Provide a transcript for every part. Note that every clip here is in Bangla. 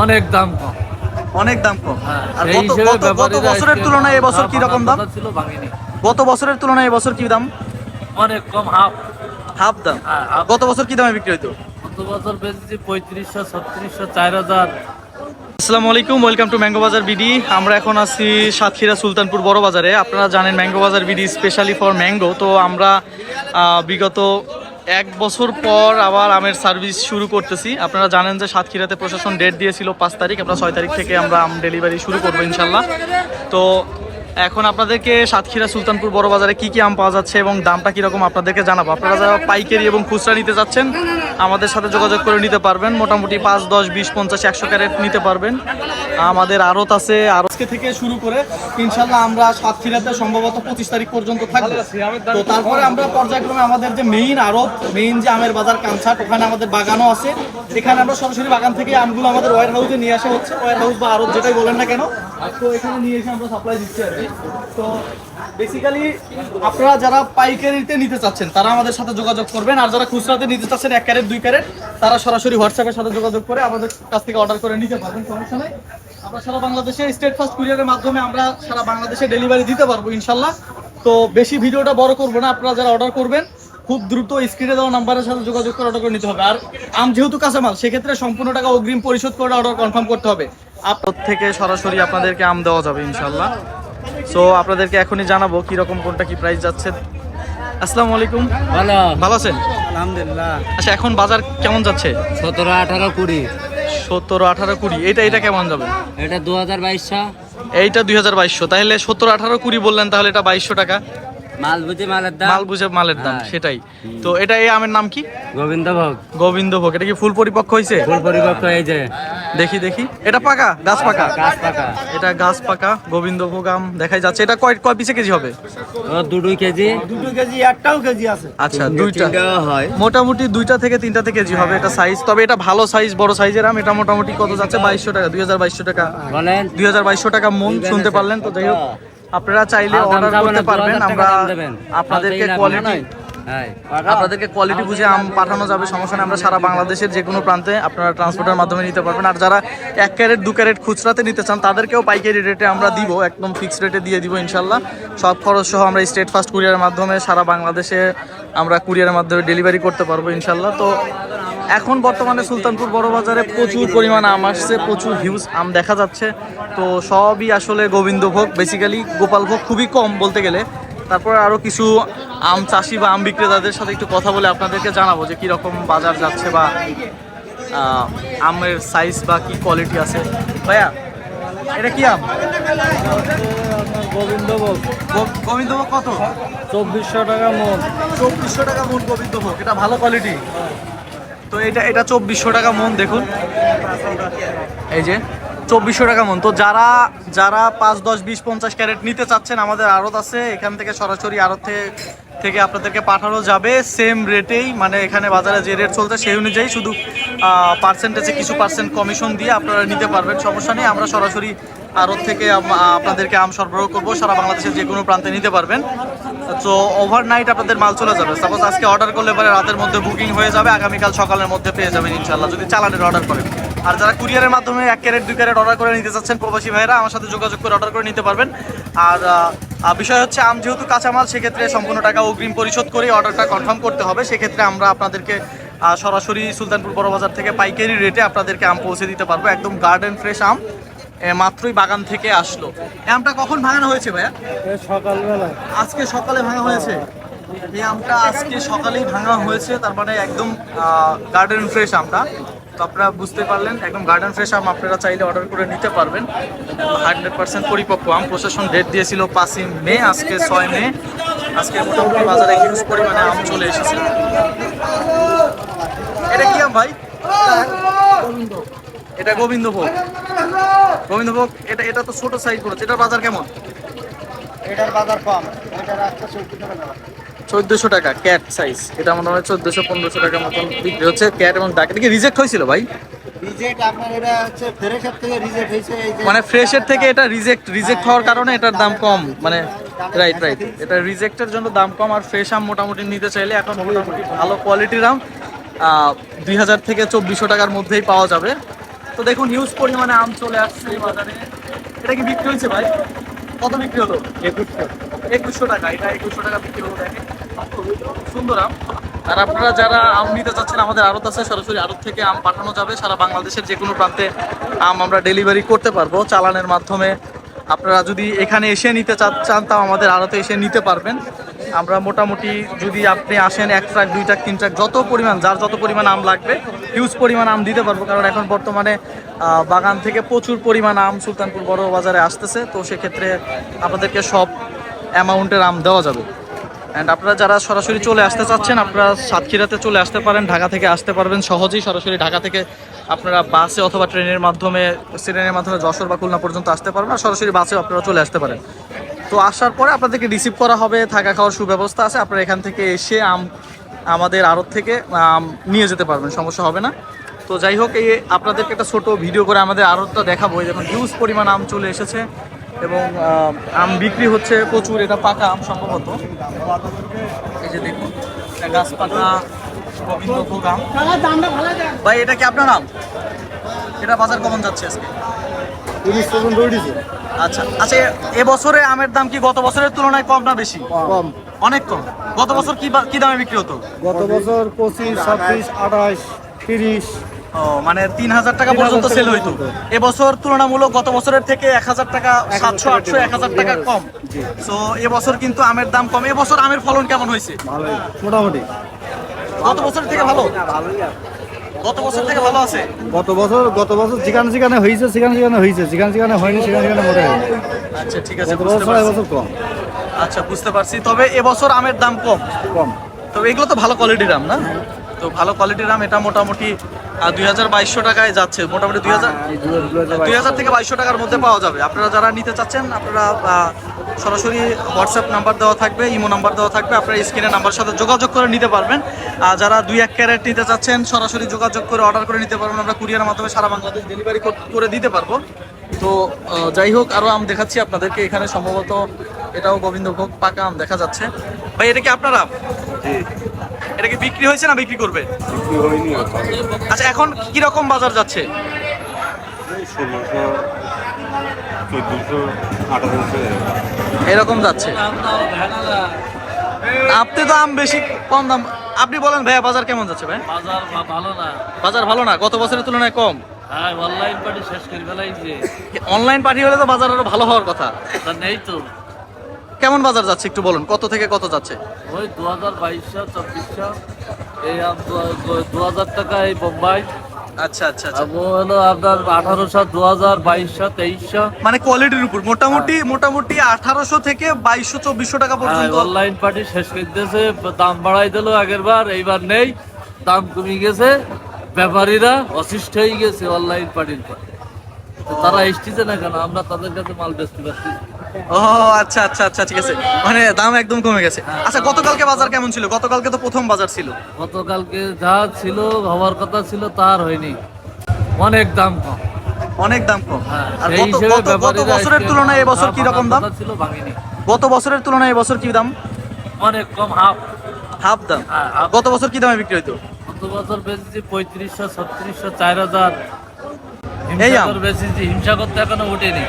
অনেক দাম কম। অনেক দাম কম। হ্যাঁ, আর গত গত গত বছরের তুলনায় এবছর কি রকম দাম? ছিল ভাঙিনি। গত বছরের তুলনায় এবছর কি দাম? অনেক কম হাফ। হাফ দাম? হ্যাঁ, গত বছর কি দামে বিক্রি হইতো? গত বছর বেচেছি পঁয়ত্রিশশো ছত্রিশশো চার হাজার। আসসালামু আলাইকুম welcome to Mango Bazar BD. আমরা এখন আছি সাতক্ষীরা সুলতানপুর বড় বাজারে। আপনারা জানেন mango Bazar BD specially for mango তো আমরা বিগত এক বছর পর আবার আমের সার্ভিস শুরু করতেছি। আপনারা জানেন যে সাতক্ষীরাতে প্রশাসন ডেট দিয়েছিল পাঁচ তারিখ, আমরা ছয় তারিখ থেকে আমরা আম ডেলিভারি শুরু করব ইনশাল্লাহ। তো এখন আপনাদেরকে সাতক্ষীরা সুলতানপুর বড় বাজারে কি কি আম পাওয়া যাচ্ছে এবং দামটা কীরকম আপনাদেরকে জানাব। আপনারা যারা পাইকারি এবং খুচরা নিতে যাচ্ছেন, আমাদের সাথে যোগাযোগ করে নিতে পারবেন। মোটামুটি পাঁচ, দশ, বিশ, পঞ্চাশ, একশো ক্যারেট নিতে পারবেন। আমাদের আড়ত আছে আড়তকে থেকে শুরু করে ইনশাল্লাহ আমরা সাতক্ষীরাতে সম্ভবত পঁচিশ তারিখ পর্যন্ত থাকব। তো তারপরে আমরা পর্যায়ক্রমে আমাদের যে মেইন আড়ত মেইন যে আমের বাজার কানছাট, ওখানে আমাদের বাগানও আছে। এখানে আমরা সরাসরি বাগান থেকে আমগুলো আমাদের ওয়ার হাউসে নিয়ে আসা হচ্ছে। ওয়ার হাউস বা আড়ত যেটাই বলেন না কেন। তো এখানে নিয়ে এসে আমরা সাপ্লাই দিচ্ছি আর তো বেসিক্যালি আপনারা যারা পাইকারিতে নিতে চাচ্ছেন, তারা আমাদের সাথে যোগাযোগ করবেন। আর যারা খুচরাতে নিতে চাচ্ছেন, এক ক্যারেট, দুই ক্যারেট, তারা সরাসরি হোয়াটসঅ্যাপের সাথে যোগাযোগ করে আমাদের কাছ থেকে অর্ডার করে নিতে পারবেন। সমস্যা নেই। আমরা সারা বাংলাদেশে স্টেট ফার্স্ট কুরিয়ারের মাধ্যমে আমরা সারা বাংলাদেশে ডেলিভারি দিতে পারব, ইনশাল্লাহ। তো বেশি ভিডিওটা বড় করব না। আপনারা যারা অর্ডার করবেন, খুব দ্রুত স্ক্রিনে দেওয়া নাম্বারের সাথে যোগাযোগ করে অর্ডার করে নিতে হবে। আর আম যেহেতু কাঁচামাল, সেক্ষেত্রে সম্পূর্ণ টাকা অগ্রিম পরিশোধ করে অর্ডার কনফার্ম করতে হবে। আপনার থেকে সরাসরি আপনাদেরকে আম দেওয়া যাবে, ইনশাল্লাহ। সো আপনাদেরকে এখনই জানাব কি রকম কোনটা কি প্রাইস যাচ্ছে। আসসালামু আলাইকুম। ভালো। ভালো আছেন? আলহামদুলিল্লাহ। আচ্ছা এখন বাজার কেমন যাচ্ছে? সতেরো আঠারো কুড়ি। সতেরো আঠারো কুড়ি। এটা এটা কেমন যাবে? এটা দু হাজার বাইশশো। এইটা দুই হাজার বাইশশো। তাহলে সতেরো আঠারো কুড়ি বললেন তাহলে এটা বাইশশো টাকা। মাল বুঝি মালের দাম? মাল বুঝে মালের দাম হ্যাঁ। সেটাই। তো এটা এই আমের নাম কি? গোবিন্দ ভোগ। গোবিন্দ ভোগ। এটা কি ফুল পরিপক্ক হয়েছে ফুল পরিপক্ক এই যে। দেখি দেখি। এটা পাকা? গাছ পাকা? গাছ পাকা। এটা গাছ পাকা। গোবিন্দ ভোগ আম দেখাই যাচ্ছে। এটা কয় কয় পিসে কেজি হবে? কেজি। দুটো কেজি একটাও কেজি আছে। আচ্ছা দুইটা। হয়। মোটামুটি দুইটা থেকে তিনটাতে কেজি হবে এটা সাইজ তবে এটা ভালো সাইজ বড় সাইজের আম। এটা মোটামুটি কত যাচ্ছে? বাইশশো টাকা দুই হাজার বাইশশো টাকা। বলেন। দুই হাজার বাইশশো টাকা মন শুনতে পারলেন? তো যাই হোক। আপনারা চাইলে অর্ডার করতে পারবেন আমরা আপনাদেরকে কোয়ালিটি হ্যাঁ। আপনাদেরকে কোয়ালিটি বুঝে আম পাঠানো যাবে সমস্যা নেই আমরা সারা বাংলাদেশের যে কোনো প্রান্তে আপনারা ট্রান্সপোর্টের মাধ্যমে নিতে পারবেন। আর যারা এক ক্যারেট দু ক্যারেট খুচরাতে নিতে চান তাদেরকেও পাইকারি রেটে আমরা দিব একদম ফিক্সড রেটে দিয়ে দিব ইনশাল্লাহ। সব খরচ সহ আমরা স্টেট ফাস্ট কুরিয়ারের মাধ্যমে সারা বাংলাদেশে আমরা কুরিয়ারের মাধ্যমে ডেলিভারি করতে পারব ইনশাল্লাহ। তো এখন বর্তমানে সুলতানপুর বড় বাজারে প্রচুর পরিমাণ আম আসছে প্রচুর হিউজ আম দেখা যাচ্ছে। তো সবই আসলে গোবিন্দভোগ বেসিক্যালি গোপালভোগ খুবই কম বলতে গেলে। তারপর আরও কিছু আম চাষি বা আম বিক্রেতাদের সাথে একটু কথা বলে আপনাদেরকে জানাব যে কীরকম বাজার যাচ্ছে বা আমের সাইজ বা কি কোয়ালিটি আছে। ভাইয়া এটা কি আম? গোবিন্দভোগ। গোবিন্দভোগ কত? চব্বিশশো টাকা মন চব্বিশশো টাকা মন গোবিন্দভোগ এটা ভালো কোয়ালিটি তো এটা এটা চব্বিশশো টাকা মন, দেখুন। এই যে, চব্বিশশো টাকা মন। তো যারা যারা পাঁচ, দশ, বিশ, পঞ্চাশ ক্যারেট নিতে চাচ্ছেন, আমাদের আড়ত আছে। এখান থেকে সরাসরি আড়ত থেকে থেকে আপনাদেরকে পাঠানো যাবে সেম রেটেই মানে এখানে বাজারে যে রেট চলছে সেই অনুযায়ী শুধু পার্সেন্টেজে কিছু পার্সেন্ট কমিশন দিয়ে আপনারা নিতে পারবেন, সমস্যা নেই, আমরা সরাসরি আড়ত থেকে আপনাদেরকে আম সরবরাহ করব, সারা বাংলাদেশের যে কোনো প্রান্তে নিতে পারবেন। তো ওভারনাইট আপনাদের মাল চলে যাবে। সাপোজ আজকে অর্ডার করলে পরে রাতের মধ্যে বুকিং হয়ে যাবে, আগামীকাল সকালের মধ্যে পেয়ে যাবেন ইনশাল্লাহ যদি চালানের অর্ডার করেন। আর যারা কুরিয়ারের মাধ্যমে এক ক্যারেট দুই ক্যারেট অর্ডার করে নিতে চাচ্ছেন প্রবাসী ভাইরা আমার সাথে যোগাযোগ করে অর্ডার করে নিতে পারবেন। আর বিষয় হচ্ছে আম যেহেতু কাঁচামাল সেক্ষেত্রে সম্পূর্ণ টাকা অগ্রিম পরিশোধ করে অর্ডারটা কনফার্ম করতে হবে। সেক্ষেত্রে আমরা আপনাদেরকে সরাসরি সুলতানপুর বড় বাজার থেকে পাইকারি রেটে আপনাদেরকে আম পৌঁছে দিতে পারব। একদম গার্ডেন ফ্রেশ আম মাত্রই বাগান থেকে আসলো। আমটা কখন ভাঙানো হয়েছে ভাইয়া? সকালবেলা। আজকে সকালে ভাঙা হয়েছে? এই আমটা আজকে সকালেই ভাঙা হয়েছে তার মানে একদম গার্ডেন ফ্রেশ আমটা। আপনারা বুঝতে পারলেন, একদম গার্ডেন ফ্রেশ আম আপনারা চাইলে অর্ডার করে নিতে পারবেন। হান্ড্রেড পার্সেন্ট পরিপক্ক আম প্রশাসন ডেট দিয়েছিল পাঁচই মে, আজকে ছয় মে। আজকে মোটামুটি বাজারে হিউজ পরিমাণে আম চলে এসেছে। এটা কি আম ভাই? এটা গোবিন্দভোগ। গোবিন্দভোগ, এটা এটা তো ছোট সাইজ করেছে এটার বাজার কেমন? এটার বাজার কম। এটার একটা চৌকি টাকা চোদ্দশো টাকা ক্যাট সাইজ এটা মনে হয় চোদ্দশো পনেরোশো টাকার মতন বিক্রি হচ্ছে। ক্যাট এবং ডাক এটা রিজেক্ট হয়েছিল ভাই? মানে ফ্রেশের থেকে এটা রিজেক্ট রিজেক্ট হওয়ার কারণে এটার দাম কম। মানে রাইট রাইট এটা রিজেক্টের জন্য দাম কম আর ফ্রেশ আম মোটামুটি নিতে চাইলে এখন মোটামুটি ভালো কোয়ালিটির আম দুই হাজার থেকে চব্বিশশো টাকার মধ্যেই পাওয়া যাবে। তো দেখুন হিউজ পরিমাণে আম চলে আসছে এই বাজারে। এটা কি বিক্রি হয়েছে ভাই? কত বিক্রি হলো? একুশশো। একুশশো টাকা। এটা একুশশো টাকা বিক্রি হলো দেখেন। সুন্দর আম। আর আপনারা যারা আম নিতে চাচ্ছেন, আমাদের আড়ত আছে, সরাসরি আড়ত থেকে আম পাঠানো যাবে। সারা বাংলাদেশের যে কোনো প্রান্তে আম আমরা ডেলিভারি করতে পারব চালানের মাধ্যমে। আপনারা যদি এখানে এসে নিতে চান, তাও আমাদের আড়তে এসে নিতে পারবেন। আমরা মোটামুটি যদি আপনি আসেন, এক ট্রাক দুই ট্রাক তিন ট্রাক যত পরিমাণ, যার যত পরিমাণ আম লাগবে হিউজ পরিমাণ আম দিতে পারব। কারণ এখন বর্তমানে বাগান থেকে প্রচুর পরিমাণ আম সুলতানপুর বড় বাজারে আসতেছে। তো সেক্ষেত্রে আপনাদেরকে সব অ্যামাউন্টের আম দেওয়া যাবে। অ্যান্ড আপনারা যারা সরাসরি চলে আসতে চাচ্ছেন, আপনারা সাতক্ষীরাতে চলে আসতে পারেন, ঢাকা থেকে আসতে পারবেন। সহজেই সরাসরি ঢাকা থেকে আপনারা বাসে অথবা ট্রেনের মাধ্যমে ট্রেনের মাধ্যমে যশোর বা খুলনা পর্যন্ত আসতে পারবেন আর সরাসরি বাসেও আপনারা চলে আসতে পারেন। তো আসার পরে আপনাদেরকে রিসিভ করা হবে, থাকা খাওয়ার সুব্যবস্থা আছে। আপনারা এখান থেকে এসে আম, আমাদের আড়ত থেকে নিয়ে যেতে পারবেন, সমস্যা হবে না। তো যাই হোক, এই আপনাদেরকে একটা ছোটো ভিডিও করে আমাদের আড়তটা দেখাবো। দেখুন হিউজ পরিমাণ আম চলে এসেছে। এবং আম বিক্রি হচ্ছে প্রচুর এটা পাকা আম সম্ভবত। এই যে দেখুন গাছ পাতা গোবিন্দভোগ আম। ভাই এটা কি আপনার আম? এটা বাজার কেমন যাচ্ছে আজকে? তিরিশ পর্যন্ত উঠেছে। আচ্ছা আচ্ছা এবছরে আমের দাম কি গত বছরের তুলনায় কম না বেশি? কম। অনেক কম। গত বছর কি কি দামে বিক্রি হতো? গত বছর পঁচিশ ছাব্বিশ আঠাশ তিরিশ ও মানে তিন হাজার টাকা পর্যন্ত সেল হইতো। এবছর তুলনামূলক গত বছরের থেকে এক হাজার টাকা সাতশো আটশো এক হাজার টাকা কম। তো এবছর কিন্তু আমের দাম কম। এবছর আমের ফলন কেমন হয়েছে? মোটামুটি। গত বছর থেকে ভালো? গত বছর থেকে ভালো আছে? গত বছর গত বছর যেখানে যেখানে হয়েছে সেখানে সেখানে হয়েছে। যেখানে যেখানে হয়নি সেখানে সেখানে মোটা হয়নি। আচ্ছা ঠিক আছে গত বছর এবছর কম। আচ্ছা বুঝতে পারছি। তবে এবছর আমের দাম কম? কম। এগুলো তো ভালো কোয়ালিটির আম না? তো ভালো কোয়ালিটির আম এটা মোটামুটি দুই হাজার বাইশশো টাকায় যাচ্ছে মোটামুটি দুই হাজার হাজার দুই হাজার থেকে বাইশশো টাকার মধ্যে পাওয়া যাবে। আপনারা যারা নিতে চাচ্ছেন আপনারা সরাসরি হোয়াটসঅ্যাপ নাম্বার দেওয়া থাকবে ইমো নাম্বার দেওয়া থাকবে আপনারা স্ক্রিনের নাম্বার সাথে যোগাযোগ করে নিতে পারবেন। আর যারা দুই এক ক্যারেট নিতে চাচ্ছেন সরাসরি যোগাযোগ করে অর্ডার করে নিতে পারবেন। আমরা কুরিয়ারের মাধ্যমে সারা বাংলাদেশ ডেলিভারি করে দিতে পারব। তো যাই হোক আরও আম দেখাচ্ছি আপনাদেরকে। এখানে সম্ভবত এটাও গোবিন্দভোগ পাকা আম দেখা যাচ্ছে। ভাই এটা কি আপনার এটা কি বিক্রি হয়েছে না বিক্রি করবে? আচ্ছা এখন কি রকম বাজার যাচ্ছে? এরকম। যাচ্ছে। আপনি তো আম বেশি কম দাম আপনি বলেন ভাইয়া বাজার কেমন যাচ্ছে ভাই? বাজার ভালো না। বাজার ভালো না গত বছরের তুলনায় কম। হ্যাঁ অনলাইন পার্টি শেষ করে ফেলাইছে। অনলাইন পাঠিয়ে হলে তো বাজার আরও ভালো হওয়ার কথা। নেই তো। কেমন বাজার যাচ্ছে একটু বলুন? কত থেকে কত যাচ্ছে? ওই দু হাজার বাইশশো চব্বিশশো এই দু হাজার টাকা এই বোম্বাই। আচ্ছা আচ্ছা আচ্ছা। আপনার আঠারোশো দু হাজার বাইশশো তেইশশো। মানে কোয়ালিটির উপর। মোটামুটি মোটামুটি আঠারোশো থেকে বাইশশো চব্বিশশো টাকা পর্যন্ত অনলাইন পার্টি শেষ করে দাম বাড়াই দিল আগের বার এইবার নেই। দাম কমে গেছে। ব্যাপারীরা অসিষ্ট হয়ে গেছে অনলাইন পার্টির পর। তো তারা এসতেছে না কেন? আমরা তাদের কাছে মাল বেচতে পারছি ও আচ্ছা আচ্ছা আচ্ছা ঠিক আছে। মানে দাম একদম কমে গেছে। আচ্ছা গতকালকে বাজার কেমন ছিল? গতকালকে তো প্রথম বাজার ছিল। গতকালকে যা ছিল হওয়ার কথা ছিল তার হয়নি। অনেক দাম কম। অনেক দাম কম। হ্যাঁ, আর গত বছরের তুলনায় এবছর কি রকম দাম? ছিল ভাঙেনি। গত বছরের তুলনায় এবছর কি দাম? অনেক কম হাফ। হাফ দাম? হ্যাঁ, গত বছর কি দামে বিক্রি হইতো? গত বছর বেচেছি পঁয়ত্রিশশো ছত্রিশশো চার হাজার। এই বেচেছি হিমসাগর তো এখনও ওঠেনি।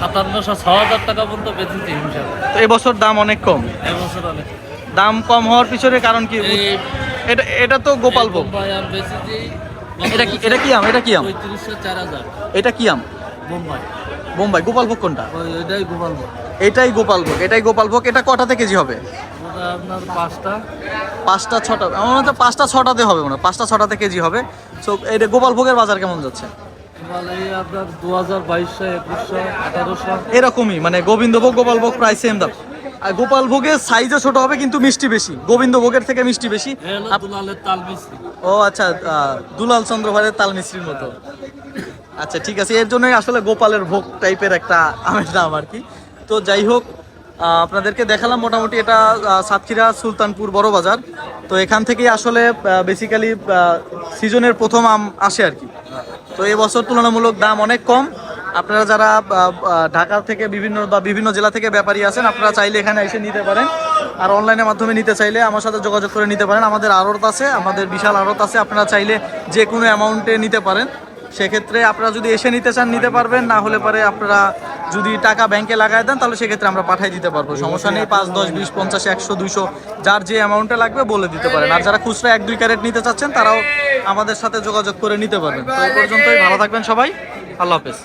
সাতান্নশো ছ হাজার টাকা পর্যন্ত বেচেছি তো এবছর দাম অনেক কম? এবছর অনেক দাম কম হওয়ার পিছনে কারণ কি? এটা এটা তো গোপাল ভোগ এটা কি এটা কি আম? এটা কি আম? চার হাজার। এটা কি আম? বোম্বাই। বোম্বাই। গোপাল ভোগ কোনটা এটাই গোপাল ভোগ। এটাই গোপাল ভোগ এটাই গোপাল ভোগ এটা কটাতে কেজি হবে? আপনার পাঁচটা। পাঁচটা ছটা। আমার মনে পাঁচটা ছটাতে হবে মনে হয়। পাঁচটা ছটাতে কেজি হবে। সো এটা গোপাল ভোগের বাজার কেমন যাচ্ছে? এরকমই মানে গোবিন্দভোগ গোপালভোগ প্রায় সেম দাম। আর গোপাল ভোগের সাইজে ছোট হবে কিন্তু মিষ্টি বেশি। গোবিন্দভোগের থেকে মিষ্টি বেশি। ও আচ্ছা দুলাল চন্দ্র ভাইয়ের তাল মিশ্রির মতো। আচ্ছা ঠিক আছে এর জন্যই আসলে গোপালের ভোগ টাইপের একটা আমের নাম আর কি। তো যাই হোক আপনাদেরকে দেখালাম মোটামুটি এটা সাতক্ষীরা সুলতানপুর বড় বাজার। তো এখান থেকেই আসলে বেসিক্যালি সিজনের প্রথম আম আসে আর কি। তো এবছর তুলনামূলক দাম অনেক কম। আপনারা যারা ঢাকা থেকে বিভিন্ন বা বিভিন্ন জেলা থেকে ব্যাপারী আছেন, আপনারা চাইলে এখানে এসে নিতে পারেন। আর অনলাইনের মাধ্যমে নিতে চাইলে আমার সাথে যোগাযোগ করে নিতে পারেন। আমাদের আড়ত আছে, আমাদের বিশাল আড়ত আছে। আপনারা চাইলে যে কোনো অ্যামাউন্টে নিতে পারেন। সেক্ষেত্রে আপনারা যদি এসে নিতে চান, নিতে পারবেন। না হলে পরে আপনারা যদি টাকা ব্যাংকে লাগায় দেন, তাহলে সেক্ষেত্রে আমরা পাঠিয়ে দিতে পারব। সমস্যা নেই, পাঁচ, দশ, বিশ, পঞ্চাশ, একশো, দুইশো, যার যে অ্যামাউন্টে লাগবে বলে দিতে পারেন। আর যারা খুচরা এক, দুই ক্যারেট নিতে চাচ্ছেন, তারাও আমাদের সাথে যোগাযোগ করে নিতে পারবেন। তো পর্যন্তই, ভালো থাকবেন সবাই। আল্লাহ হাফেজ।